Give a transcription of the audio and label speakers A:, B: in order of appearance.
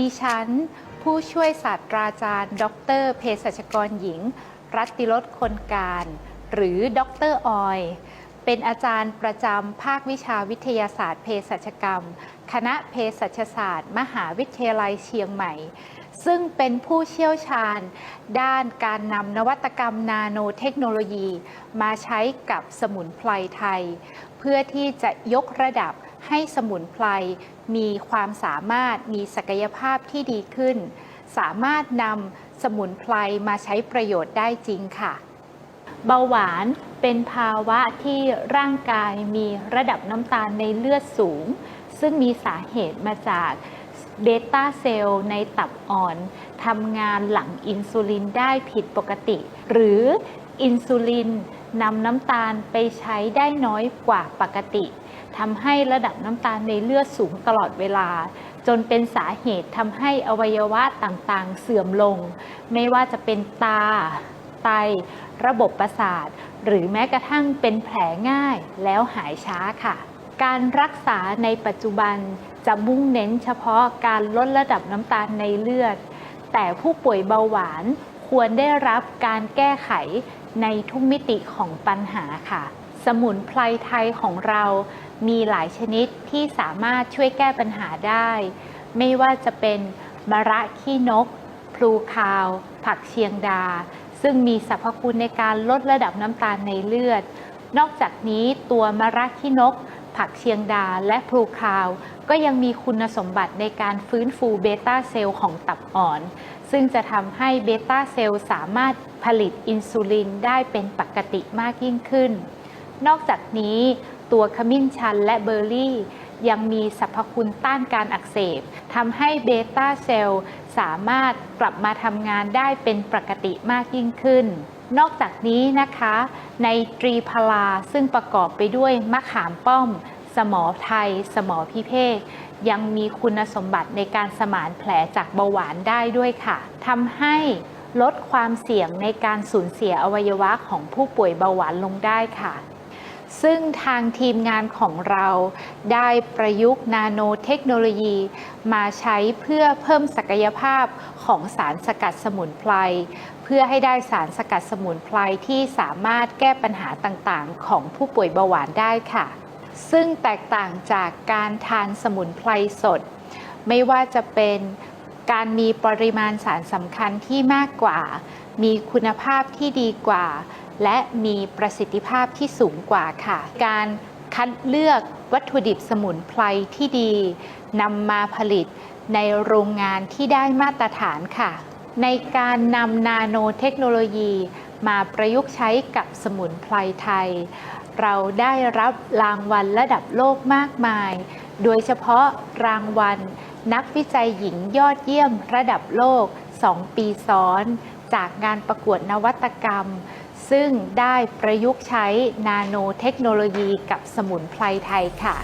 A: ดิฉัน ผู้ช่วยศาสตราจารย์ ดรเภสัชกรหญิง รัติรสคนการ หรือดรออย เป็นอาจารย์ประจำภาควิชาวิทยาศาสตร์เภสัชกรรม คณะเภสัชศาสตร์ มหาวิทยาลัยเชียงใหม่ ซึ่งเป็นผู้เชี่ยวชาญ ด้านการนำนวัตกรรมนาโนเทคโนโลยี มาใช้กับสมุนไพรไทย เพื่อที่จะยกระดับ ให้สมุนไพรมีความสามารถมีศักยภาพที่ดีขึ้น สามารถนำสมุนไพรมาใช้ประโยชน์ได้จริงค่ะเบาหวานเป็นภาวะที่ร่างกายมีระดับน้ำตาลในเลือดสูง ซึ่งมีสาเหตุมาจากเบต้าเซลล์ในตับอ่อนทำงานหลังอินซูลินได้ผิดปกติ หรืออินซูลิน นำน้ำตาลไปใช้ได้น้อยกว่าปกติทำให้ระดับน้ำตาลในเลือดสูงตลอดเวลา จนเป็นสาเหตุทำให้อวัยวะต่างๆ เสื่อมลง ไม่ว่าจะเป็นตา ไต ระบบประสาท หรือแม้กระทั่งเป็นแผลง่ายแล้วหายช้าค่ะ การรักษาในปัจจุบันจะมุ่งเน้นเฉพาะการลดระดับน้ำตาลในเลือด แต่ผู้ป่วยเบาหวานควรได้รับการแก้ไข ในทุกมิติของปัญหาค่ะ สมุนไพรไทยของเรามีหลายชนิดที่สามารถช่วยแก้ปัญหาได้ ไม่ว่าจะเป็นมะระขี้นก พลูคาว ผักเชียงดา ซึ่งมีสรรพคุณในการลดระดับน้ำตาลในเลือด นอกจากนี้ตัวมะระขี้นก ผักเชียงดาและพลูคาว ก็ยังมีคุณสมบัติในการฟื้นฟูเบต้าเซลล์ของตับอ่อน ซึ่งจะทำให้เบต้าเซลล์สามารถผลิตอินซูลินได้เป็นปกติมากยิ่งขึ้น นอกจากนี้ตัวขมิ้นชันและเบอร์รี่ยังมีสรรพคุณต้านการอักเสบทำให้เบต้าเซลล์สามารถกลับมาทำงานได้เป็นปกติมากยิ่งขึ้น นอกจากนี้นะคะ ในตรีพลาซึ่งประกอบไปด้วยมะขามป้อม สมอไทย สมอพิเภกยังมีคุณสมบัติในการสมานแผลจากเบาหวานได้ด้วยค่ะทำให้ลดความเสี่ยงในการสูญเสียอวัยวะของผู้ป่วยเบาหวานลงได้ค่ะ ซึ่งทางทีมงานของเราได้ประยุกต์นาโนเทคโนโลยี มาใช้เพื่อเพิ่มศักยภาพของสารสกัดสมุนไพรเพื่อให้ได้สารสกัดสมุนไพรที่สามารถแก้ปัญหาต่างๆ ของผู้ป่วยเบาหวานได้ค่ะ ซึ่งแตกต่างจากการทานสมุนไพรสด ไม่ว่าจะเป็นการมีปริมาณสารสำคัญที่มากกว่า มีคุณภาพที่ดีกว่า และมีประสิทธิภาพที่สูงกว่าค่ะ การคัดเลือกวัตถุดิบสมุนไพรที่ดีนำมาผลิตในโรงงานที่ได้มาตรฐานค่ะ ในการนำนาโนเทคโนโลยีมาประยุกต์ใช้กับสมุนไพรไทย เราได้รับรางวัลระดับโลกมากมาย โดยเฉพาะรางวัล นักวิจัยหญิงยอดเยี่ยมระดับโลก 2 ปีซ้อน จากงานประกวดนวัตกรรม ซึ่งได้ประยุกต์ใช้นาโนเทคโนโลยีกับสมุนไพรไทยค่ะ